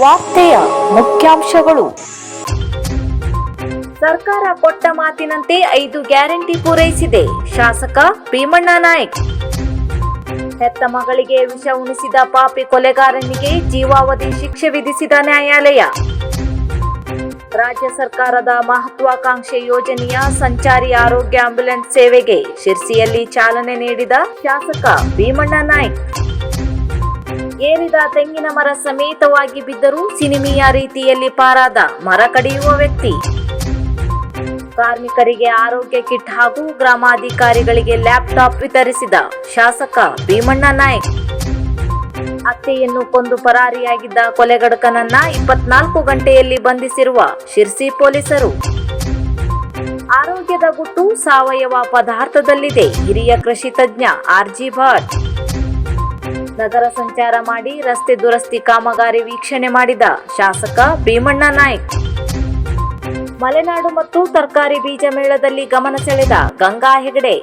ವಾರ್ತೆಯ ಮುಖ್ಯಾಂಶಗಳು. ಸರ್ಕಾರ ಕೊಟ್ಟ ಮಾತಿನಂತೆ ಐದು ಗ್ಯಾರಂಟಿ ಪೂರೈಸಿದೆ. ಶಾಸಕ ಭೀಮಣ್ಣ ನಾಯ್ಕ್. ಹೆತ್ತ ಮಗಳಿಗೆ ವಿಷ ಉಣಿಸಿದ ಪಾಪಿ ಕೊಲೆಗಾರನಿಗೆ ಜೀವಾವಧಿ ಶಿಕ್ಷೆ ವಿಧಿಸಿದ ನ್ಯಾಯಾಲಯ. ರಾಜ್ಯ ಸರ್ಕಾರದ ಮಹತ್ವಾಕಾಂಕ್ಷೆ ಯೋಜನೆಯ ಸಂಚಾರಿ ಆರೋಗ್ಯ ಆಂಬ್ಯುಲೆನ್ಸ್ ಸೇವೆಗೆ ಶಿರ್ಸಿಯಲ್ಲಿ ಚಾಲನೆ ನೀಡಿದ ಶಾಸಕ ಭೀಮಣ್ಣ ನಾಯ್ಕ್. ಏರಿದ ತೆಂಗಿನ ಮರ ಸಮೇತವಾಗಿ ಬಿದ್ದರೂ ಸಿನಿಮೀಯ ರೀತಿಯಲ್ಲಿ ಪಾರಾದ ಮರ ಕಡಿಯುವ ವ್ಯಕ್ತಿ. ಕಾರ್ಮಿಕರಿಗೆ ಆರೋಗ್ಯ ಕಿಟ್ ಹಾಗೂ ಗ್ರಾಮಾಧಿಕಾರಿಗಳಿಗೆ ಲ್ಯಾಪ್ಟಾಪ್ ವಿತರಿಸಿದ ಶಾಸಕ ಭೀಮಣ್ಣ ನಾಯಕ್. ಅತ್ತೆಯನ್ನು ಕೊಂದು ಪರಾರಿಯಾಗಿದ್ದ ಕೊಲೆಗಡಕನನ್ನ ಇಪ್ಪತ್ನಾಲ್ಕು ಗಂಟೆಯಲ್ಲಿ ಬಂಧಿಸಿರುವ ಶಿರ್ಸಿ ಪೊಲೀಸರು. ಆರೋಗ್ಯದ ಗುಟ್ಟು ಸಾವಯವ ಪದಾರ್ಥದಲ್ಲಿದೆ, ಹಿರಿಯ ಕೃಷಿ ತಜ್ಞ ಆರ್ಜಿ ಭಟ್. ನಗರ ಸಂಚಾರ ಮಾಡಿ ರಸ್ತೆ ದುರಸ್ತಿ ಕಾಮಗಾರಿ ವೀಕ್ಷಣೆ ಮಾಡಿದ ಶಾಸಕ ಭೀಮಣ್ಣ ನಾಯ್ಕ್. ಮಲೆನಾಡು ಮತ್ತು ತರಕಾರಿ ಬೀಜ ಮೇಳದಲ್ಲಿ ಗಮನ ಸೆಳೆದ ಗಂಗಾ ಹೆಗಡೆ.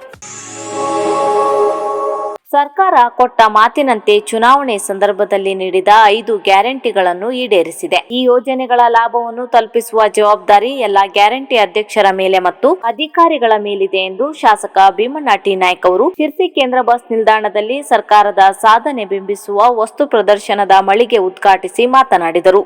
ಸರ್ಕಾರ ಕೊಟ್ಟ ಮಾತಿನಂತೆ ಚುನಾವಣೆ ಸಂದರ್ಭದಲ್ಲಿ ನೀಡಿದ ಐದು ಗ್ಯಾರಂಟಿಗಳನ್ನು ಈಡೇರಿಸಿದೆ. ಈ ಯೋಜನೆಗಳ ಲಾಭವನ್ನು ತಲುಪಿಸುವ ಜವಾಬ್ದಾರಿ ಎಲ್ಲ ಗ್ಯಾರಂಟಿ ಅಧ್ಯಕ್ಷರ ಮೇಲೆ ಮತ್ತು ಅಧಿಕಾರಿಗಳ ಮೇಲಿದೆ ಎಂದು ಶಾಸಕ ಭೀಮಣ್ಣ ಟಿ. ನಾಯ್ಕ್ ಅವರು ಶಿರ್ಸಿ ಕೇಂದ್ರ ಬಸ್ ನಿಲ್ದಾಣದಲ್ಲಿ ಸರ್ಕಾರದ ಸಾಧನೆ ಬಿಂಬಿಸುವ ವಸ್ತು ಪ್ರದರ್ಶನದ ಮಳಿಗೆ ಉದ್ಘಾಟಿಸಿ ಮಾತನಾಡಿದರು.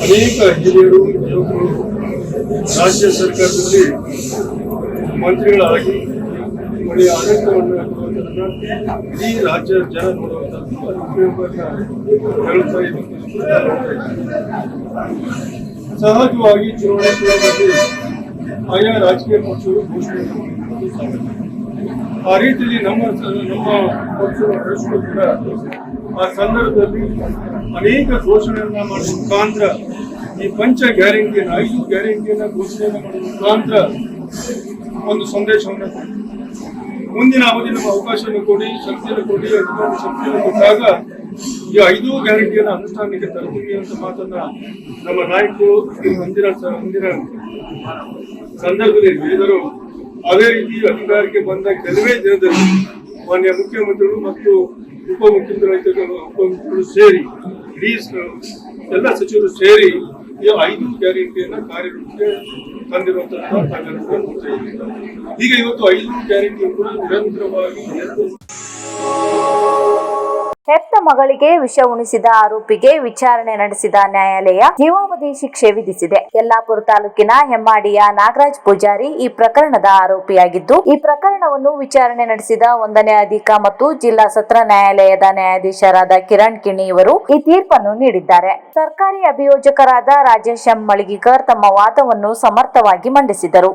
ಅನೇಕ ಹಿರಿಯರು ರಾಜ್ಯ ಸರ್ಕಾರದಲ್ಲಿ ಮಂತ್ರಿಗಳಾಗಿ ಒಳ್ಳೆಯ ಆಡಳಿತವನ್ನು ಇಡೀ ರಾಜ್ಯ ಜನ ಉಪಯೋಗವನ್ನ ಹೇಳ್ತಾ ಇದೆ ಸಹಜವಾಗಿ ಚುನಾವಣೆ ಕೂಡ ಆಯಾ ರಾಜಕೀಯ ಪಕ್ಷಗಳು ಘೋಷಣೆ ಆ ರೀತಿಯಲ್ಲಿ ನಮ್ಮ ನಮ್ಮ ಪಕ್ಷಗಳು ಕೂಡ ಆ ಸಂದರ್ಭದಲ್ಲಿ ಅನೇಕ ಘೋಷಣೆಯನ್ನ ಮಾಡುವ ಮುಖಾಂತರ ಈ ಪಂಚ ಗ್ಯಾರಂಟಿಯನ್ನು, ಐದು ಗ್ಯಾರಂಟಿಯನ್ನ ಘೋಷಣೆಯನ್ನು ಮಾಡುವ ಮುಖಾಂತರ ಒಂದು ಸಂದೇಶವನ್ನು. ಮುಂದಿನ ಅವಧಿ ನಮ್ಮ ಅವಕಾಶವನ್ನು ಕೊಡಿ, ಶಕ್ತಿಯನ್ನು ಕೊಡಿ ಅಧಿಕಾರ ಶಕ್ತಿಯನ್ನು ಕೊಟ್ಟಾಗ ಈ ಐದು ಗ್ಯಾರಂಟಿಯನ್ನು ಅನುಷ್ಠಾನಕ್ಕೆ ತರ್ತೀವಿ ಅಂತ ಮಾತನ್ನ ನಮ್ಮ ನಾಯಕರು ಮುಂದಿನ ಮುಂದಿನ ಸಂದರ್ಭದಲ್ಲಿ ಹೇಳಿದರು. ಅದೇ ರೀತಿ ಅಧಿಕಾರಕ್ಕೆ ಬಂದ ಕೆಲವೇ ದಿನದಲ್ಲಿ ಮಾನ್ಯ ಮುಖ್ಯಮಂತ್ರಿಗಳು ಮತ್ತು ಉಪಮುಖ್ಯಮಂತ್ರಿಗಳು ಉಪಮುಖ್ಯಮಂತ್ರಿಗಳು ಸೇರಿ, ಇಡೀ ಎಲ್ಲ ಸಚಿವರು ಸೇರಿ ಈ ಐದು ಗ್ಯಾರಂಟಿಯನ್ನ ಕಾರ್ಯರೂಪಕ್ಕೆ ತಂದಿರುವಂತಹ ಈಗ ಇವತ್ತು ಐದು ಗ್ಯಾರಂಟಿ ಕೂಡ ನಿರಂತರವಾಗಿ ಹೆತ್ತ ಮಗಳಿಗೆ ವಿಷ ಉಣಿಸಿದ ಆರೋಪಿಗೆ ವಿಚಾರಣೆ ನಡೆಸಿದ ನ್ಯಾಯಾಲಯ ಜೀವಾವಧಿ ಶಿಕ್ಷೆ ವಿಧಿಸಿದೆ. ಯಲ್ಲಾಪುರ ತಾಲೂಕಿನ ಹೆಮ್ಮಾಡಿಯ ನಾಗರಾಜ್ ಪೂಜಾರಿ ಈ ಪ್ರಕರಣದ ಆರೋಪಿಯಾಗಿದ್ದು, ಈ ಪ್ರಕರಣವನ್ನು ವಿಚಾರಣೆ ನಡೆಸಿದ ಒಂದನೇ ಅಧಿಕ ಮತ್ತು ಜಿಲ್ಲಾ ಸತ್ರ ನ್ಯಾಯಾಲಯದ ನ್ಯಾಯಾಧೀಶರಾದ ಕಿರಣ್ ಕಿಣಿ ಇವರು ಈ ತೀರ್ಪನ್ನು ನೀಡಿದ್ದಾರೆ. ಸರ್ಕಾರಿ ಅಭಿಯೋಜಕರಾದ ರಾಜೇಶ್ ಎಂ ಮಳಿಗಿಕರ್ ತಮ್ಮ ವಾದವನ್ನು ಸಮರ್ಥವಾಗಿ ಮಂಡಿಸಿದರು.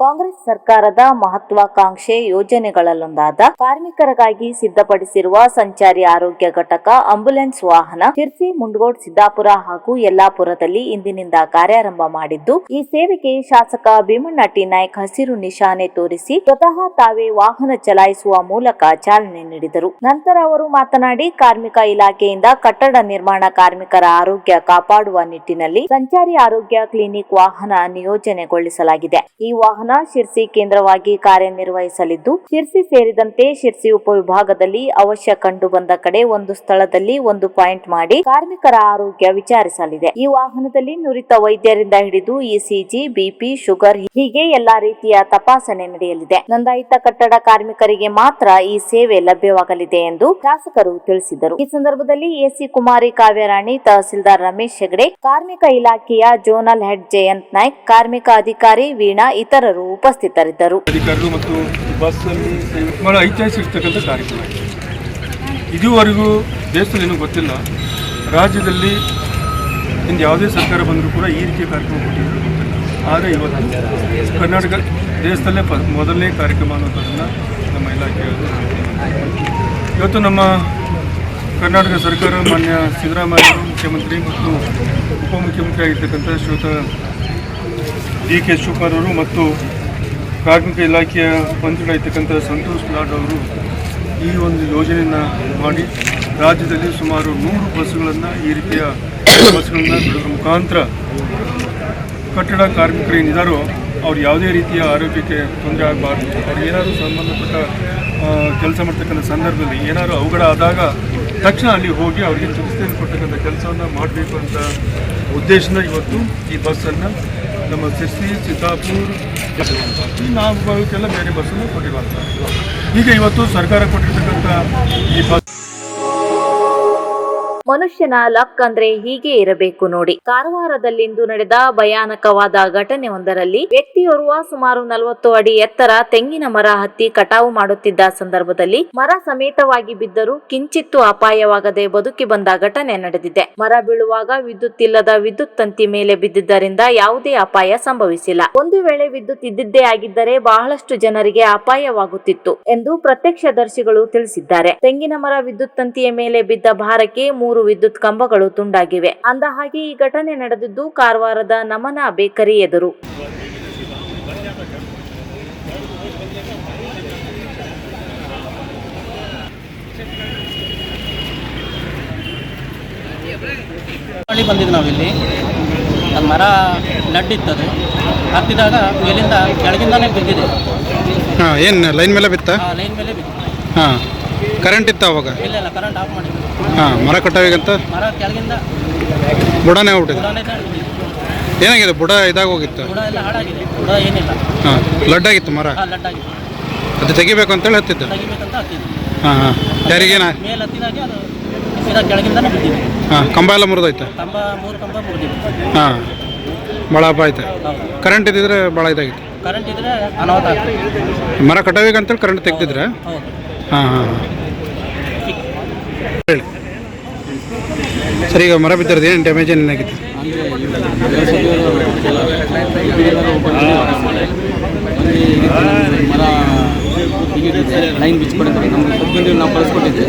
ಕಾಂಗ್ರೆಸ್ ಸರ್ಕಾರದ ಮಹತ್ವಾಕಾಂಕ್ಷೆ ಯೋಜನೆಗಳಲ್ಲೊಂದಾದ ಕಾರ್ಮಿಕರಿಗಾಗಿ ಸಿದ್ಧಪಡಿಸಿರುವ ಸಂಚಾರಿ ಆರೋಗ್ಯ ಘಟಕ ಆಂಬ್ಯುಲೆನ್ಸ್ ವಾಹನ ಶಿರ್ಸಿ, ಮುಂಡಗೋಡ್, ಸಿದ್ದಾಪುರ ಹಾಗೂ ಯಲ್ಲಾಪುರದಲ್ಲಿ ಇಂದಿನಿಂದ ಕಾರ್ಯಾರಂಭ ಮಾಡಿದ್ದು, ಈ ಸೇವೆಗೆ ಶಾಸಕ ಭೀಮಣ್ಣ ಟಿ ನಾಯ್ಕ್ ಹಸಿರು ನಿಶಾನೆ ತೋರಿಸಿ ಸ್ವತಃ ತಾವೇ ವಾಹನ ಚಲಾಯಿಸುವ ಮೂಲಕ ಚಾಲನೆ ನೀಡಿದರು. ನಂತರ ಅವರು ಮಾತನಾಡಿ, ಕಾರ್ಮಿಕ ಇಲಾಖೆಯಿಂದ ಕಟ್ಟಡ ನಿರ್ಮಾಣ ಕಾರ್ಮಿಕರ ಆರೋಗ್ಯ ಕಾಪಾಡುವ ನಿಟ್ಟಿನಲ್ಲಿ ಸಂಚಾರಿ ಆರೋಗ್ಯ ಕ್ಲಿನಿಕ್ ವಾಹನ ನಿಯೋಜನೆಗೊಳಿಸಲಾಗಿದೆ. ಈ ವಾಹನ ಶಿರ್ಸಿ ಕೇಂದ್ರವಾಗಿ ಕಾರ್ಯನಿರ್ವಹಿಸಲಿದ್ದು, ಶಿರ್ಸಿ ಸೇರಿದಂತೆ ಶಿರ್ಸಿ ಉಪವಿಭಾಗದಲ್ಲಿ ಅವಶ್ಯ ಕಂಡು ಬಂದ ಕಡೆ ಒಂದು ಸ್ಥಳದಲ್ಲಿ ಒಂದು ಪಾಯಿಂಟ್ ಮಾಡಿ ಕಾರ್ಮಿಕರ ಆರೋಗ್ಯ ವಿಚಾರಿಸಲಿದೆ. ಈ ವಾಹನದಲ್ಲಿ ನುರಿತ ವೈದ್ಯರಿಂದ ಹಿಡಿದು ಇಸಿಜಿ ಬಿಪಿ ಶುಗರ್ ಹೀಗೆ ಎಲ್ಲಾ ರೀತಿಯ ತಪಾಸಣೆ ನಡೆಯಲಿದೆ. ನೋಂದಾಯಿತ ಕಟ್ಟಡ ಕಾರ್ಮಿಕರಿಗೆ ಮಾತ್ರ ಈ ಸೇವೆ ಲಭ್ಯವಾಗಲಿದೆ ಎಂದು ಶಾಸಕರು ತಿಳಿಸಿದರು. ಈ ಸಂದರ್ಭದಲ್ಲಿ ಎಸಿ ಕುಮಾರಿ ಕಾವ್ಯರಾಣಿ, ತಹಸೀಲ್ದಾರ್ ರಮೇಶ್ ಹೆಗಡೆ, ಕಾರ್ಮಿಕ ಇಲಾಖೆಯ ಜೋನಲ್ ಹೆಡ್ ಜಯಂತ್ ನಾಯ್ಕ್, ಕಾರ್ಮಿಕ ಅಧಿಕಾರಿ ವೀಣಾ, ಇತರರು ಉಪಸ್ಥಿತರಿದ್ದರು. ಅಧಿಕಾರಿಗಳು ಮತ್ತು ಬಸ್ಸಲ್ಲಿ ಬಹಳ ಐತಿಹಾಸಿಕ ಕಾರ್ಯಕ್ರಮ. ಇದುವರೆಗೂ ದೇಶದಲ್ಲಿ ಏನೂ ಗೊತ್ತಿಲ್ಲ. ರಾಜ್ಯದಲ್ಲಿ ಇಂದು ಯಾವುದೇ ಸರ್ಕಾರ ಬಂದರೂ ಕೂಡ ಈ ರೀತಿಯ ಕಾರ್ಯಕ್ರಮ ಗೊತ್ತಿಲ್ಲ. ಆದರೆ ಇವತ್ತು ಕರ್ನಾಟಕ ದೇಶದಲ್ಲೇ ಮೊದಲನೇ ಕಾರ್ಯಕ್ರಮ ಅನ್ನೋದನ್ನು ನಮ್ಮ ಇಲಾಖೆಯವರು ಇವತ್ತು ನಮ್ಮ ಕರ್ನಾಟಕ ಸರ್ಕಾರ ಮಾನ್ಯ ಸಿದ್ದರಾಮಯ್ಯ ಮುಖ್ಯಮಂತ್ರಿ ಮತ್ತು ಉಪಮುಖ್ಯಮಂತ್ರಿ ಆಗಿರ್ತಕ್ಕಂಥ ಶ್ರೀಯುತ ಡಿ ಕೆ ಶಿವಕುಮಾರ್ ಅವರು ಮತ್ತು ಕಾರ್ಮಿಕ ಇಲಾಖೆಯ ಮಂತ್ರಿಗಳಾಗಿರ್ತಕ್ಕಂಥ ಸಂತೋಷ್ ಲಾಡ್ ಅವರು ಈ ಒಂದು ಯೋಜನೆಯನ್ನು ಮಾಡಿ ರಾಜ್ಯದಲ್ಲಿ ಸುಮಾರು ನೂರು ಬಸ್ಸುಗಳನ್ನು ಈ ರೀತಿಯ ಬಸ್ಗಳನ್ನು ಬಿಡೋದ್ರ ಮುಖಾಂತರ ಕಟ್ಟಡ ಕಾರ್ಮಿಕರು ಏನಿದ್ದಾರೋ ಅವ್ರು ಯಾವುದೇ ರೀತಿಯ ಆರೋಗ್ಯಕ್ಕೆ ತೊಂದರೆ ಆಗಬಾರ್ದು. ಅವ್ರು ಏನಾದರೂ ಸಂಬಂಧಪಟ್ಟ ಕೆಲಸ ಮಾಡ್ತಕ್ಕಂಥ ಸಂದರ್ಭದಲ್ಲಿ ಏನಾದರೂ ಅವಘಡ ಆದಾಗ ತಕ್ಷಣ ಅಲ್ಲಿ ಹೋಗಿ ಅವರಿಗೆ ಚಿಕಿತ್ಸೆಯನ್ನು ಕೊಟ್ಟಕ್ಕಂಥ ಕೆಲಸವನ್ನು ಮಾಡಬೇಕು ಅಂತ ಉದ್ದೇಶನ ಇವತ್ತು ಈ ಬಸ್ಸನ್ನು ನಮ್ಮ ಶಿರ್ಸಿ ಸಿದ್ದಾಪುರ್ ಈ ನಾವು ಭಾಗಕ್ಕೆಲ್ಲ ಬೇರೆ ಬಸ್ಸನ್ನು ಕೊಟ್ಟಿರುವಂಥ ಈಗ ಇವತ್ತು ಸರ್ಕಾರ ಕೊಟ್ಟಿರ್ತಕ್ಕಂಥ ಈ ಬಸ್ ಮನುಷ್ಯನ ಲಕ್ ಅಂದ್ರೆ ಹೀಗೆ ಇರಬೇಕು ನೋಡಿ. ಕಾರವಾರದಲ್ಲಿಂದು ನಡೆದ ಭಯಾನಕವಾದ ಘಟನೆ ಒಂದರಲ್ಲಿ ವ್ಯಕ್ತಿಯೋರ್ವ ಸುಮಾರು ನಲವತ್ತು ಅಡಿ ಎತ್ತರ ತೆಂಗಿನ ಮರ ಹತ್ತಿ ಕಟಾವು ಮಾಡುತ್ತಿದ್ದ ಸಂದರ್ಭದಲ್ಲಿ ಮರ ಸಮೇತವಾಗಿ ಬಿದ್ದರೂ ಕಿಂಚಿತ್ತು ಅಪಾಯವಾಗದೆ ಬದುಕಿ ಬಂದ ಘಟನೆ ನಡೆದಿದೆ. ಮರ ಬೀಳುವಾಗ ವಿದ್ಯುತ್ ಇಲ್ಲದ ವಿದ್ಯುತ್ ತಂತಿ ಮೇಲೆ ಬಿದ್ದಿದ್ದರಿಂದ ಯಾವುದೇ ಅಪಾಯ ಸಂಭವಿಸಿಲ್ಲ. ಒಂದು ವೇಳೆ ವಿದ್ಯುತ್ ಇದ್ದಿದ್ದೇ ಆಗಿದ್ದರೆ ಬಹಳಷ್ಟು ಜನರಿಗೆ ಅಪಾಯವಾಗುತ್ತಿತ್ತು ಎಂದು ಪ್ರತ್ಯಕ್ಷದರ್ಶಿಗಳು ತಿಳಿಸಿದ್ದಾರೆ. ತೆಂಗಿನ ಮರ ವಿದ್ಯುತ್ ತಂತಿಯ ಮೇಲೆ ಬಿದ್ದ ಭಾರಕ್ಕೆ ಮೂರು ವಿದ್ಯುತ್ ಕಂಬಗಳು ತುಂಡಾಗಿವೆ. ಅಂದ ಹಾಗೆ ಈ ಘಟನೆ ನಡೆದಿದ್ದು ಕಾರವಾರದ ನಮನ ಬೇಕರಿ ಎದುರು. ಮಾಡಿ ಬಂದಿದ್ದು ನಾವಿಲ್ಲಿ. ಅದು ಮರ ನಡ್ಡಿತ್ತದು. ಹತ್ತಿದಾಗ ಮೇಲಿಂದ ಕೆಳಗಿಂದಾನೇ ಬಿದ್ದಿದೆ. ಹಾಂ ಏನು ಲೈನ್ ಮೇಲೆ ಬಿತ್ತಾ? ಆ ಲೈನ್ ಮೇಲೆ ಬಿತ್ತು. ಹಾಂ ಕರೆಂಟ್ ಇತ್ತು ಅವಾಗ? ಇಲ್ಲ ಇಲ್ಲ ಕರೆಂಟ್ ಆಫ್ ಮಾಡಿದ್ವಿ ಹಾಂ ಮರ ಕಟ್ಟಾವಿಗಂತ ಮರ ಕೆಳಗಿಂದ. ಬುಡನೇ ಏನಾಗಿದೆ ಬುಡ ಇದಾಗ ಹೋಗಿತ್ತು? ಬುಡ ಎಲ್ಲ ಹಾಳಾಗಿದೆ. ಬುಡ ಏನಿಲ್ಲ. ಹಾಂ ಲಡ್ ಆಗಿತ್ತು ಮರ ಲಡ್ಡಾಗಿದೆ. ಅದು ತೆಗಿಬೇಕು ಅಂತೇಳಿ ತೆಗಿಬೇಕಂತ ಹತ್ತಿದ್ವಿ ಹಾಂ ಹಾಂ. ಯಾರಿಗೇನ? ಮೇಲೆ ಹತ್ತಿದಾಗೆ ಅದು ಸೀದಾ ಕೆಳಗಿಂದಾನೇ ಬಿದ್ದಿದೆ. ಹಾಂ ಕಂಬ ಎಲ್ಲ ಮುರಿದೋಯ್ತು? ಕಂಬ ಮೂರು ಕಂಬ ಮುರಿದಿದೆ. ಹಾಂ ಭಾಳ ಹಬ್ಬ ಆಯ್ತು? ಹೌದು. ಕರೆಂಟ್ ಇದ್ದಿದ್ರೆ ಭಾಳ ಇದಾಗಿತ್ತು. ಕರೆಂಟ್ ಇದ್ರೆ ಅನಾಹುತ ಆಗ್ತದೆ. ಮರ ಕಟಾವಿಗೆ ಅಂತೇಳಿ ಕರೆಂಟ್ ತೆಗ್ದಿದ್ರೆ? ಹೌದು. ಹಾಂ ಹಾಂ ಹಾಂ. ಹೇಳಿ. ಸರಿ, ಈಗ ಮರ ಬಿದ್ದಿರೋದು ಏನು ಡ್ಯಾಮೇಜ್ ಏನಾಗಿತ್ತು? ಮರ ಲೈನ್ ಬಿಚ್ಚಿಬಿಡುತ್ತೆ ನಮ್ಗೆ ಸದ್ಗಂಡು ನಾವು ಕಳಿಸ್ಕೊಟ್ಟಿದ್ದೆ.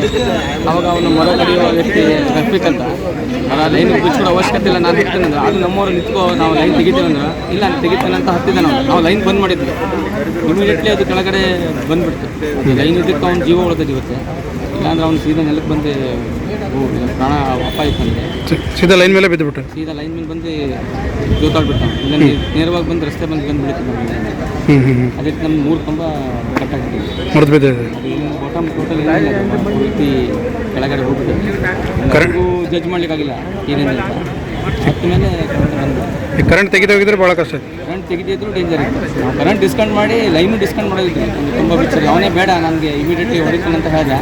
ಅವಾಗ ಅವನು ಮರ ಕಡಿಯುವ ವ್ಯಕ್ತಿ ರಫೀಕ್ ಅಂತ. ಮರ ಲೈನ್ ಬಿಚ್ಚಿಬಿಡೋ ಅವಶ್ಯಕತೆ ಇಲ್ಲ, ನಾನು ಹಿಡ್ತೇನೆ ಅಂದ್ರೆ, ಅದು ನಮ್ಮವ್ರು ನಿಂತ್ಕೋ, ನಾವು ಲೈನ್ ತೆಗಿತೇವೆ ಅಂದ್ರೆ, ಇಲ್ಲ, ನಾನು ತೆಗಿತೇನೆ ಅಂತ ಹತ್ತಿದ್ದೆ ನಾವು ನಾವು ಲೈನ್ ಬಂದ್ ಮಾಡಿದ್ವಿ. ಇಮಿಡಿಯೇಟ್ಲಿ ಅದು ಕೆಳಗಡೆ ಬಂದ್ಬಿಡ್ತು. ಲೈನ್ ಇದ್ದಕ್ಕೆ ಅವ್ನು ಜೀವ ಉಳ್ದದ್ದು ಇವತ್ತು. ಇಲ್ಲಾಂದ್ರೆ ಅವ್ನು ಸೀದಾ ನೆಲಕ್ಕೆ ಬಂದು ಪ್ರಾಣ ಅಪಾಯ ಇತ್ತಂದ್ರೆ ಸಿ- ಸೀದಾ ಲೈನ್ ಮೇಲೆ ಬಿದ್ದುಬಿಟ್ಟು? ಸೀದಾ ಲೈನ್ ಮೇಲೆ ಬಂದು ಜೋತಾಡ್ಬಿಟ್ಟ ಇಲ್ಲ ನೇರವಾಗಿ ಬಂದು ರಸ್ತೆ ಬಂದು ಬಂದು ಬಿಡುತ್ತೆ ಅದಕ್ಕೆ ನಮ್ಮ ಮೂರು ಕಂಬ ಕಟ್ಟಾಗಿದೆ ಆಗಿದೆ ಬಿದ್ದಿದೆ. ಬಾಟಮ್ ಟೋಟಲ್ ಪೂರ್ತಿ ಕೆಳಗಡೆ ಹೋಗ್ಬಿಟ್ಟು ಜಡ್ಜ್ ಮಾಡ್ಲಿಕ್ಕಾಗಿಲ್ಲ ಏನೇನು ಅಂತ ಹತ್ತ ಮೇಲೆ ಕರೆಂಟ್ ಬಂದು ಈ ಕರೆಂಟ್ ತೆಗೆದು ಹೋಗಿದ್ರೆ ಭಾಳ ಕಷ್ಟ ಆಯ್ತು. ಕರೆಂಟ್ ತೆಗೆದಿದ್ರು ಡೇಂಜರ್ ಇತ್ತು. ನಾವು ಕರೆಂಟ್ ಡಿಸ್ಕೌಂಟ್ ಮಾಡಿ ಲೈನು ಡಿಸ್ಕೌಂಟ್ ಮಾಡೋದಿಲ್ಲ ನಮ್ಗೆ ತುಂಬ ಬಿಚ್ಚರಿ ಅವನೇ ಬೇಡ ನನಗೆ ಇಮಿಡಿಯೇಟ್ಲಿ ಹೊಡಿತೀನಿ ಅಂತ ಹೇಳಿದ.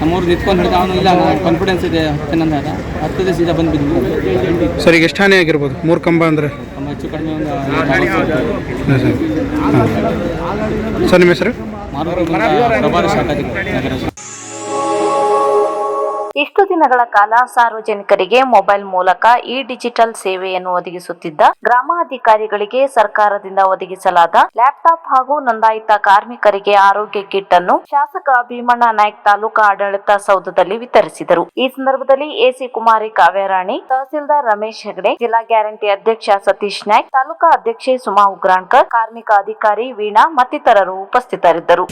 ನಮ್ಮೂರು ನಿಂತ್ಕೊಂಡು ಹಿಡಿದ ಅವನು ಇಲ್ಲ ನನಗೆ ಕಾನ್ಫಿಡೆನ್ಸ್ ಇದೆ ಹತ್ತೇನೆ ಅಂತ ಹೇಳ್ದ. ಹತ್ತದೆ ಸೀದಾ ಬಂದು ಬಿದ್ದು ಸರ್ ಈಗ ಎಷ್ಟು ಹಾನಿ ಆಗಿರ್ಬೋದು? ಮೂರು ಕಂಬ ಅಂದರೆ? ನಮ್ಮ ಹೆಚ್ಚು ಕಡಿಮೆ ಒಂದು ಹಾಂ ಸರ್. ಹಾಂ. ಸರ್ ನಿಮ್ಮ ಹೆಸರು? ಮಾರುತಿ ಪ್ರಭಾರ ಶಾಖಾಧಿಕಾರಿ ನಗರ ಇಷ್ಟು ದಿನಗಳ ಕಾಲ ಸಾರ್ವಜನಿಕರಿಗೆ ಮೊಬೈಲ್ ಮೂಲಕ ಇ ಡಿಜಿಟಲ್ ಸೇವೆಯನ್ನು ಒದಗಿಸುತ್ತಿದ್ದ ಗ್ರಾಮಾಧಿಕಾರಿಗಳಿಗೆ ಸರ್ಕಾರದಿಂದ ಒದಗಿಸಲಾದ ಲ್ಯಾಪ್ಟಾಪ್ ಹಾಗೂ ನೋಂದಾಯಿತ ಕಾರ್ಮಿಕರಿಗೆ ಆರೋಗ್ಯ ಕಿಟ್ ಅನ್ನು ಶಾಸಕ ಭೀಮಣ್ಣ ನಾಯ್ಕ ತಾಲೂಕಾ ಆಡಳಿತ ಸೌಧದಲ್ಲಿ ವಿತರಿಸಿದರು. ಈ ಸಂದರ್ಭದಲ್ಲಿ ಎಸಿ ಕುಮಾರಿ ಕಾವ್ಯರಾಣಿ, ತಹಸೀಲ್ದಾರ್ ರಮೇಶ್ ಹೆಗಡೆ, ಜಿಲ್ಲಾ ಗ್ಯಾರಂಟಿ ಅಧ್ಯಕ್ಷ ಸತೀಶ್ ನಾಯ್ಕ್, ತಾಲೂಕಾ ಅಧ್ಯಕ್ಷೆ ಸುಮಾ ಉಗ್ರಾಣ್ಕರ್, ಕಾರ್ಮಿಕ ಅಧಿಕಾರಿ ವೀಣಾ ಮತ್ತಿತರರು ಉಪಸ್ಥಿತರಿದ್ದರು.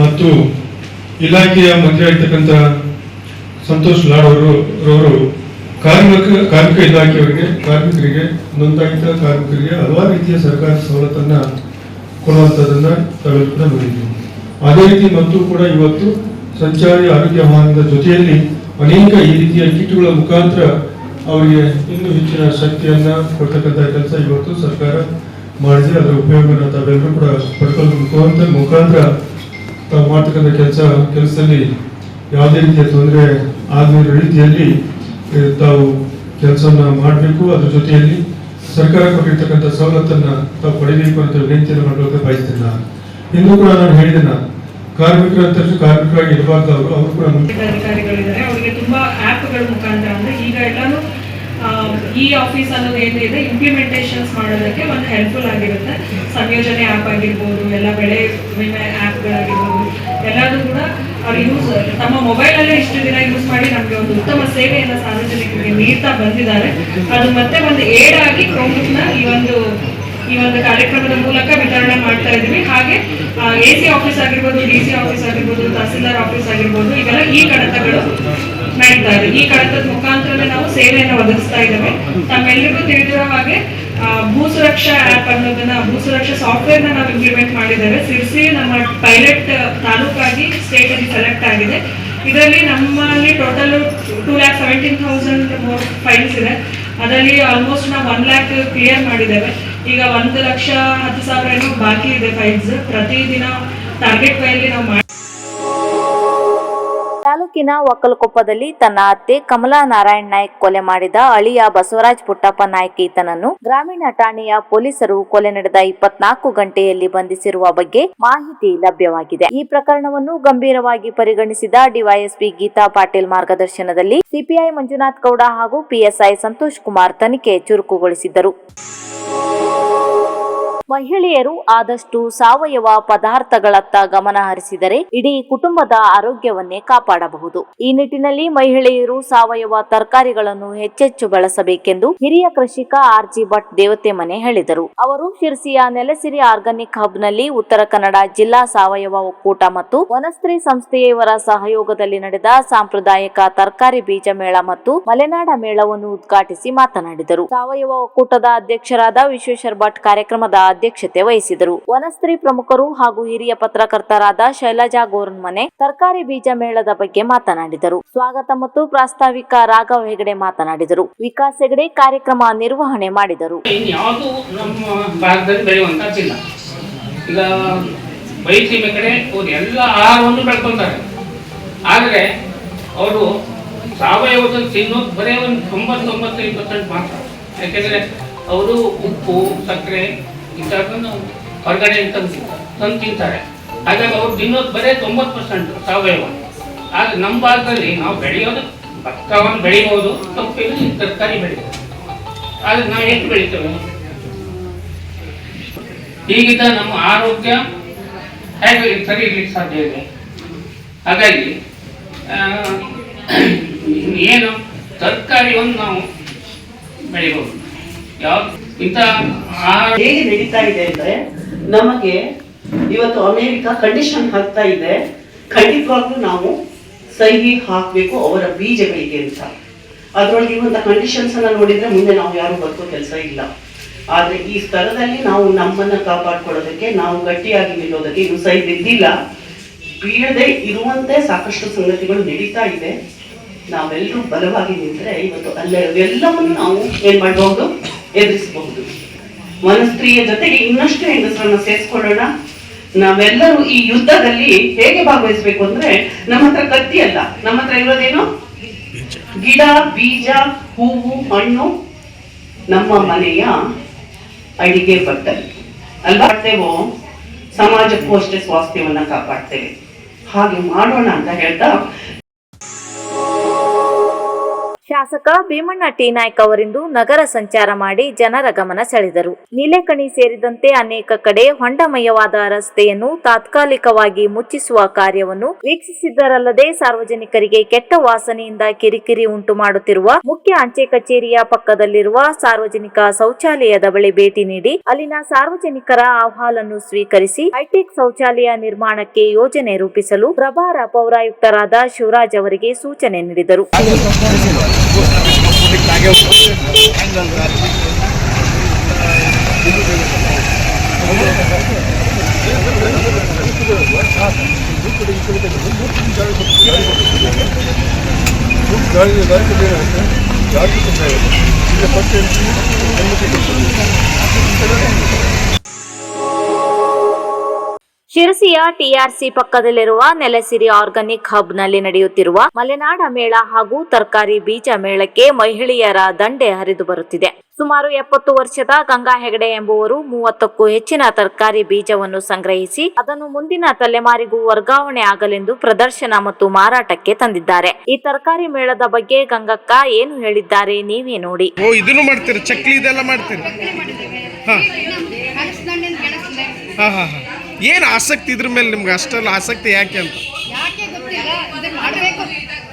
ಮತ್ತು ಇಲಾಖೆಯ ಮಂತ್ರಿ ಆಗಿರ್ತಕ್ಕಂಥ ಸಂತೋಷ್ ಲಾಡ್ ಅವರು ಕಾರ್ಮಿಕ ಕಾರ್ಮಿಕ ಇಲಾಖೆಯವರಿಗೆ, ಕಾರ್ಮಿಕರಿಗೆ, ನೋಂದಾಯಿತ ಕಾರ್ಮಿಕರಿಗೆ ಹಲವಾರು ರೀತಿಯ ಸರ್ಕಾರ ಸವಲತ್ತನ್ನ ಕೊಡುವಂಥದ್ದನ್ನ ತಾವೆಲ್ಲ ಕೂಡ ಅದೇ ರೀತಿ ಮತ್ತು ಕೂಡ ಇವತ್ತು ಸಂಚಾರಿ ಆರೋಗ್ಯ ವಾಹನದ ಜೊತೆಯಲ್ಲಿ ಅನೇಕ ಈ ರೀತಿಯ ಕಿಟ್ಗಳ ಮುಖಾಂತರ ಅವರಿಗೆ ಇನ್ನೂ ಹೆಚ್ಚಿನ ಶಕ್ತಿಯನ್ನ ಕೊಡ್ತಕ್ಕಂಥ ಕೆಲಸ ಇವತ್ತು ಸರ್ಕಾರ ಮಾಡಿದ್ರೆ ಅದರ ಉಪಯೋಗನ ತಾವೆಲ್ಲರೂ ಕೂಡ ಮುಖಾಂತರ ಮುಖಾಂತರ ತಾವು ಮಾಡ್ತಕ್ಕಂಥ ಕೆಲಸ, ಕೆಲಸದಲ್ಲಿ ಯಾವುದೇ ರೀತಿಯ ತೊಂದರೆ ಆಗದಿರೋ ರೀತಿಯಲ್ಲಿ ತಾವು ಕೆಲಸವನ್ನು ಮಾಡಬೇಕು. ಅದ್ರ ಜೊತೆಯಲ್ಲಿ ಸರ್ಕಾರ ಕೊಟ್ಟಿರ್ತಕ್ಕಂಥ ಸವಲತ್ತನ್ನು ತಾವು ಪಡಿಬೇಕು ಅಂತ ವಿನಂತಿಯನ್ನು ಮಾಡಬೇಕು ಬಯಸ್ತೇನೆ ನಾನು. ಇಂದು ಕೂಡ ನಾನು ಹೇಳಿದೆನ, ಕಾರ್ಮಿಕರ ತರಿಸಿ ಕಾರ್ಮಿಕರಾಗಿ ಇರಬಾರ್ದು ಅವರು ಅವರು ಕೂಡ ಅಧಿಕಾರಿಗಳಿದ್ದಾರೆ. ಅವರಿಗೆ ತುಂಬಾ ಆ್ಯಪ್ಗಳ ಮುಖಾಂತರ ಅಂದ್ರೆ ಈಗ ಎಲ್ಲಾನು ಈ ಆಫೀಸ್ ಅನ್ನೋದು ಏನಿದೆ ಇಂಪ್ಲಿಮೆಂಟೇಷನ್ಸ್ ಮಾಡೋದಕ್ಕೆ ಒಂದು ಹೆಲ್ಪ್ಫುಲ್ ಆಗಿರುತ್ತೆ. ಸಂಯೋಜನೆ ಆ್ಯಪ್ ಆಗಿರ್ಬೋದು, ಎಲ್ಲ ಬೆಳೆ ವಿಮೆ ಆ್ಯಪ್ಗಳಾಗಿರ್ಬೋದು ಎಲ್ಲದೂ ಕೂಡ ಅವ್ರು ಯೂಸ್ ತಮ್ಮ ಮೊಬೈಲಲ್ಲೇ ಇಷ್ಟು ದಿನ ಯೂಸ್ ಮಾಡಿ ನಮಗೆ ಒಂದು ಉತ್ತಮ ಸೇವೆಯನ್ನು ಸಾರ್ವಜನಿಕರಿಗೆ ನೀಡ್ತಾ ಬಂದಿದ್ದಾರೆ. ಅದು ಮತ್ತೆ ಒಂದು ಏಡ್ ಆಗಿ ಕ್ರೋಮ್ಬುಕ್ನ ಈ ಒಂದು ಈ ಒಂದು ಕಾರ್ಯಕ್ರಮದ ಮೂಲಕ ವಿತರಣೆ ಮಾಡ್ತಾ ಇದೀವಿ ಹಾಗೆ ಎ ಸಿ ಆಫೀಸ್ ಆಗಿರ್ಬೋದು ಡಿ ಸಿ ಆಫೀಸ್ ಆಗಿರ್ಬೋದು, ತಹಸೀಲ್ದಾರ್ ಆಫೀಸ್ ಆಗಿರ್ಬೋದು ಇವೆಲ್ಲ ಈ ಕಡತಗಳು ನಡೀತಾ ಇದೆ. ಈ ಕಡತದ ಮುಖಾಂತರ ನಾವು ಸೇವೆಯನ್ನು ಒದಗಿಸ್ತಾ ಇದ್ದೇವೆ. ತಮ್ಮೆಲ್ಲರಿಗೂ ತಿಳಿದಿರೋ ಹಾಗೆ ಭೂ ಸುರಕ್ಷಾ ಆ್ಯಪ್ ಅನ್ನೋದನ್ನ, ಭೂ ಸುರಕ್ಷಾ ಸಾಫ್ಟ್ವೇರ್ನ ನಾವು ಇಂಪ್ಲಿಮೆಂಟ್ ಮಾಡಿದ್ದೇವೆ. ಸಿರ್ಸಿ ನಮ್ಮ ಪೈಲಟ್ ತಾಲೂಕಾಗಿ ಸ್ಟೇಟ್ ಅಲ್ಲಿ ಸೆಲೆಕ್ಟ್ ಆಗಿದೆ. ಇದರಲ್ಲಿ ನಮ್ಮಲ್ಲಿ total two lakh seventeen thousand files ಇದೆ. ಅದರಲ್ಲಿ ಆಲ್ಮೋಸ್ಟ್ ನಾವು ಒನ್ ಲ್ಯಾಕ್ ಕ್ಲಿಯರ್ ಮಾಡಿದ್ದೇವೆ. ಈಗ ಒಂದು ಲಕ್ಷ ಹತ್ತು ಸಾವಿರ ಏನೋ ಬಾಕಿ ಇದೆ ಫೈಲ್ಸ್ ಪ್ರತಿದಿನ ಟಾರ್ಗೆಟ್ ಫೈಲ್ ನಾವು ಮಾಡಿ ತಾಲೂಕಿನ ಒಕ್ಕಲಕೊಪ್ಪದಲ್ಲಿ ತನ್ನ ಅತ್ತೆ ಕಮಲಾ ನಾರಾಯಣ್ ನಾಯ್ಕ್ ಕೊಲೆ ಮಾಡಿದ ಅಳಿಯ ಬಸವರಾಜ್ ಪುಟ್ಟಪ್ಪ ನಾಯ್ಕ್ ಈತನನ್ನು ಗ್ರಾಮೀಣ ಠಾಣೆಯ ಪೊಲೀಸರು ಕೊಲೆ ನಡೆದ ಇಪ್ಪತ್ನಾಲ್ಕು ಗಂಟೆಯಲ್ಲಿ ಬಂಧಿಸಿರುವ ಬಗ್ಗೆ ಮಾಹಿತಿ ಲಭ್ಯವಾಗಿದೆ. ಈ ಪ್ರಕರಣವನ್ನು ಗಂಭೀರವಾಗಿ ಪರಿಗಣಿಸಿದ ಡಿವೈಎಸ್ಪಿ ಗೀತಾ ಪಾಟೀಲ್ ಮಾರ್ಗದರ್ಶನದಲ್ಲಿ ಸಿಪಿಐ ಮಂಜುನಾಥ್ ಗೌಡ ಹಾಗೂ ಪಿಎಸ್ಐ ಸಂತೋಷ್ ಕುಮಾರ್ ತನಿಖೆ ಚುರುಕುಗೊಳಿಸಿದ್ದರು. ಮಹಿಳೆಯರು ಆದಷ್ಟು ಸಾವಯವ ಪದಾರ್ಥಗಳತ್ತ ಗಮನ ಹರಿಸಿದರೆ ಇಡೀ ಕುಟುಂಬದ ಆರೋಗ್ಯವನ್ನೇ ಕಾಪಾಡಬಹುದು. ಈ ನಿಟ್ಟಿನಲ್ಲಿ ಮಹಿಳೆಯರು ಸಾವಯವ ತರಕಾರಿಗಳನ್ನು ಹೆಚ್ಚೆಚ್ಚು ಬಳಸಬೇಕೆಂದು ಹಿರಿಯ ಕೃಷಿಕ ಆರ್ಜಿ ಭಟ್ ದೇವತೆ ಮನೆ ಹೇಳಿದರು. ಅವರು ಶಿರ್ಸಿಯ ನೆಲಸಿರಿ ಆರ್ಗಾನಿಕ್ ಹಬ್ನಲ್ಲಿ ಉತ್ತರ ಕನ್ನಡ ಜಿಲ್ಲಾ ಸಾವಯವ ಒಕ್ಕೂಟ ಮತ್ತು ವನಸ್ತ್ರೀ ಸಂಸ್ಥೆಯವರ ಸಹಯೋಗದಲ್ಲಿ ನಡೆದ ಸಾಂಪ್ರದಾಯಿಕ ತರಕಾರಿ ಬೀಜ ಮೇಳ ಮತ್ತು ಮಲೆನಾಡ ಮೇಳವನ್ನು ಉದ್ಘಾಟಿಸಿ ಮಾತನಾಡಿದರು. ಸಾವಯವ ಒಕ್ಕೂಟದ ಅಧ್ಯಕ್ಷರಾದ ವಿಶ್ವೇಶ್ವರ ಭಟ್ ಕಾರ್ಯಕ್ರಮದ ಅಧ್ಯಕ್ಷತೆ ವಹಿಸಿದರು. ವನಸ್ತ್ರೀ ಪ್ರಮುಖರು ಹಾಗೂ ಹಿರಿಯ ಪತ್ರಕರ್ತರಾದ ಶೈಲಜಾ ಗೋರನ್ಮನೆ ತರಕಾರಿ ಬೀಜ ಮೇಳದ ಬಗ್ಗೆ ಮಾತನಾಡಿದರು. ಸ್ವಾಗತ ಮತ್ತು ಪ್ರಾಸ್ತಾವಿಕ ರಾಘವ್ ಹೆಗಡೆ ಮಾತನಾಡಿದರು. ವಿಕಾಸ್ ಹೆಗಡೆ ಕಾರ್ಯಕ್ರಮ ನಿರ್ವಹಣೆ ಮಾಡಿದರು. ಈಗ ಎಲ್ಲ ಆದರೆ ಅವರು ಸಾವಯವದಲ್ಲಿ ತಿನ್ನೋದು ಬರೀ ಒಂದು ತೊಂಬತ್ತೊಂಬತ್ತೈದು ಪರ್ಸೆಂಟ್ ಮಾತ್ರ. ಯಾಕೆಂದರೆ ಅವರು ಉಪ್ಪು, ಸಕ್ಕರೆ ಇಂಥದ್ದನ್ನು ಹೊರಗಡೆ ತಂದು ತಂದು ತಿಂತಾರೆ ಹಾಗಾಗಿ ಅವ್ರು ತಿನ್ನೋದು ಬರೀ ತೊಂಬತ್ತು ಪರ್ಸೆಂಟ್ ಸಾವಯವ. ಆದರೆ ನಮ್ಮ ಭಾಗದಲ್ಲಿ ನಾವು ಬೆಳೆಯೋದು ಭತ್ತವನ್ನು ಬೆಳಿಬೋದು ತಪ್ಪಿದ್ರೆ ತರಕಾರಿ ಬೆಳಿಬೋದು. ಆದರೆ ನಾವು ಎಷ್ಟು ಬೆಳಿತೇವೆ? ಈಗಿದ್ದ ನಮ್ಮ ಆರೋಗ್ಯ ಹೇಗೆ ಸರಿ ಇರ್ಲಿಕ್ಕೆ ಸಾಧ್ಯ ಇದೆ? ಹಾಗಾಗಿ ಏನು ಏನು ತರಕಾರಿಯನ್ನು ನಾವು ಬೆಳಿಬೋದು. ಯಾವ ಹೇಗೆ ನಡೀತಾ ಇದೆ ಅಂದ್ರೆ ನಮಗೆ ಇವತ್ತು ಅಮೆರಿಕ ಕಂಡೀಷನ್ ಹಾಕ್ತಾ ಇದೆ. ಖಂಡಿತವಾಗ್ಲೂ ನಾವು ಸಹಿ ಹಾಕಬೇಕು ಅವರ ಬೀಜಗಳಿಗೆ ಅಂತ. ಅದರೊಳಗೆ ಇರುವಂತ ಕಂಡೀಷನ್ಸ್ ಅನ್ನ ನೋಡಿದ್ರೆ ಮುಂದೆ ನಾವು ಯಾರು ಬದುಕೋ ಕೆಲಸ ಇಲ್ಲ. ಆದ್ರೆ ಈ ಸ್ಥಳದಲ್ಲಿ ನಾವು ನಮ್ಮನ್ನ ಕಾಪಾಡ್ಕೊಳ್ಳೋದಕ್ಕೆ, ನಾವು ಗಟ್ಟಿಯಾಗಿ ನಿಲ್ಲೋದಕ್ಕೆ ಇನ್ನು ಸಹಿ ಬಿದ್ದಿಲ್ಲ. ಬೀಳದೆ ಇರುವಂತೆ ಸಾಕಷ್ಟು ಸಂಗತಿಗಳು ನಡೀತಾ ಇದೆ. ನಾವೆಲ್ಲರೂ ಬಲವಾಗಿ ನಿಂತರೆ ಇವತ್ತು ಅಲ್ಲೇ ಎಲ್ಲವನ್ನು ನಾವು ಏನ್ ಮಾಡಬಹುದು? ಎದುರಿಸಬಹುದು. ಮನಸ್ತ್ರೀಯ ಜೊತೆಗೆ ಇನ್ನಷ್ಟು ಹೆಂಗಸರನ್ನ ಸೇರಿಸ್ಕೊಳ್ಳೋಣ. ನಾವೆಲ್ಲರೂ ಈ ಯುದ್ಧದಲ್ಲಿ ಹೇಗೆ ಭಾಗವಹಿಸ್ಬೇಕು ಅಂದ್ರೆ ನಮ್ಮ ಹತ್ರ ಕತ್ತಿ ಅಲ್ಲ. ನಮ್ಮ ಹತ್ರ ಇರೋದೇನು? ಗಿಡ ಬೀಜ ಹೂವು ಹಣ್ಣು ನಮ್ಮ ಮನೆಯ ಅಡಿಗೆ ಬಟ್ಟಲು. ಅಲ್ವಾ? ಮಾಡ್ತೇವೋ ಸಮಾಜಕ್ಕೂ ಅಷ್ಟೇ ಸ್ವಾಸ್ಥ್ಯವನ್ನ ಕಾಪಾಡ್ತೇವೆ. ಹಾಗೆ ಮಾಡೋಣ ಅಂತ ಹೇಳ್ತಾ ಶಾಸಕ ಭೀಮಣ್ಣ ಟಿ ನಾಯ್ಕ ಅವರಿಂದು ನಗರ ಸಂಚಾರ ಮಾಡಿ ಜನರ ಗಮನ ಸೆಳೆದರು. ನೀಲೇಕಣಿ ಸೇರಿದಂತೆ ಅನೇಕ ಕಡೆ ಹೊಂಡಮಯವಾದ ರಸ್ತೆಯನ್ನು ತಾತ್ಕಾಲಿಕವಾಗಿ ಮುಚ್ಚಿಸುವ ಕಾರ್ಯವನ್ನು ವೀಕ್ಷಿಸಿದ್ದರಲ್ಲದೆ ಸಾರ್ವಜನಿಕರಿಗೆ ಕೆಟ್ಟ ವಾಸನೆಯಿಂದ ಕಿರಿಕಿರಿ ಉಂಟು ಮಾಡುತ್ತಿರುವ ಮುಖ್ಯ ಅಂಚೆ ಕಚೇರಿಯ ಪಕ್ಕದಲ್ಲಿರುವ ಸಾರ್ವಜನಿಕ ಶೌಚಾಲಯದ ಬಳಿ ಭೇಟಿ ನೀಡಿ ಅಲ್ಲಿನ ಸಾರ್ವಜನಿಕರ ಅಹವಾಲನ್ನು ಸ್ವೀಕರಿಸಿ ಹೈಟೆಕ್ ಶೌಚಾಲಯ ನಿರ್ಮಾಣಕ್ಕೆ ಯೋಜನೆ ರೂಪಿಸಲು ಪ್ರಭಾರ ಪೌರಾಯುಕ್ತರಾದ ಶಿವರಾಜ್ ಅವರಿಗೆ ಸೂಚನೆ ನೀಡಿದರು. লাগেও గాలి గాలికి వేరే గాలికి ఉన్నాయి ఇలా పట్టు అనుమతి ಶಿರಸಿಯ ಟಿಆರ್ಸಿ ಪಕ್ಕದಲ್ಲಿರುವ ನೆಲಸಿರಿ ಆರ್ಗಾನಿಕ್ ಹಬ್ನಲ್ಲಿ ನಡೆಯುತ್ತಿರುವ ಮಲೆನಾಡ ಮೇಳ ಹಾಗೂ ತರಕಾರಿ ಬೀಜ ಮೇಳಕ್ಕೆ ಮಹಿಳೆಯರ ದಂಡೆ ಹರಿದು ಬರುತ್ತಿದೆ. ಸುಮಾರು ಎಪ್ಪತ್ತು ವರ್ಷದ ಗಂಗಾ ಹೆಗಡೆ ಎಂಬುವರು ಮೂವತ್ತಕ್ಕೂ ಹೆಚ್ಚಿನ ತರಕಾರಿ ಬೀಜವನ್ನು ಸಂಗ್ರಹಿಸಿ ಅದನ್ನು ಮುಂದಿನ ತಲೆಮಾರಿಗೂ ವರ್ಗಾವಣೆ ಆಗಲೆಂದು ಪ್ರದರ್ಶನ ಮತ್ತು ಮಾರಾಟಕ್ಕೆ ತಂದಿದ್ದಾರೆ. ಈ ತರಕಾರಿ ಮೇಳದ ಬಗ್ಗೆ ಗಂಗಕ್ಕ ಏನು ಹೇಳಿದ್ದಾರೆ ನೀವೇ ನೋಡಿ. ಓ ಇದನ್ನು ಮಾಡ್ತೀರಿ? ಏನು ಆಸಕ್ತಿ ಇದ್ರ ಮೇಲೆ ನಿಮ್ಗೆ ಅಷ್ಟೆಲ್ಲ ಆಸಕ್ತಿ ಯಾಕೆ ಅಂತ? ಯಾಕೆ ಗೊತ್ತಿಲ್ಲ. ಇದನ್ನ ಮಾಡಬೇಕು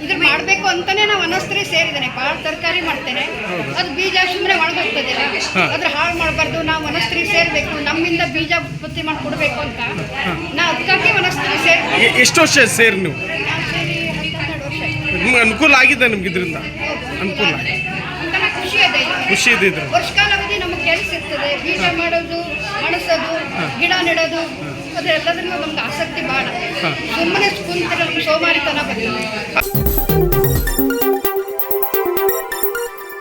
ಇದ್ರ ಮಾಡಬೇಕು ಅಂತಾನೆ ನಾವು ಅನಸ್ತ್ರಿ ಸೇರಿದ್ದೇನೆ. ಭಾಳ ತರಕಾರಿ ಮಾಡ್ತೇನೆ. ಅದು ಬೀಜ ಸುಮ್ಮನೆ ಒಣಗೋಗ್ತದಿಲ್ಲ ಅದ್ರ ಹಾಳು ಮಾಡಬಾರ್ದು ನಾವು ವನಸ್ತ್ರೀ ಸೇರ್ಬೇಕು. ನಮ್ಮಿಂದ ಬೀಜ ಉತ್ಪತ್ತಿ ಮಾಡಿ ಕೊಡಬೇಕು ಅಂತ. ನಾವು ಅದಕ್ಕಾಗಿ ವನಸ್ತ್ರೀ ಸೇರಿ ಎ- ಎಷ್ಟು ವರ್ಷ ಸೇರಿ ನೀವು? ಸೇರಿ ವರ್ಷ ಆಯ್ತು. ನಿಮ್ಗೆ ಅನುಕೂಲ ಆಗಿದೆ ನಿಮ್ಗೆ ಇದರಿಂದ? ಅನುಕೂಲ ಒಂಥರ ಖುಷಿ ಇದೆ. ಖುಷಿ ಇದೆ ಇದ್ರ ವರ್ಷಕಾಲಾವಧಿ ನಮಗೆ ಕೆಲಸ ಇರ್ತದೆ. ಬೀಜ ಮಾಡೋದು ಮಣಸೋದು ಗಿಡ ನೆಡೋದು ಅದೆಲ್ಲದ್ರಲ್ಲೂ ನಮ್ಗೆ ಆಸಕ್ತಿ ಭಾಳ. ಸುಮ್ಮನೆ ಕುಂತಿರೋ ಸೋಮಾರಿತನ ಬರ್ತದೆ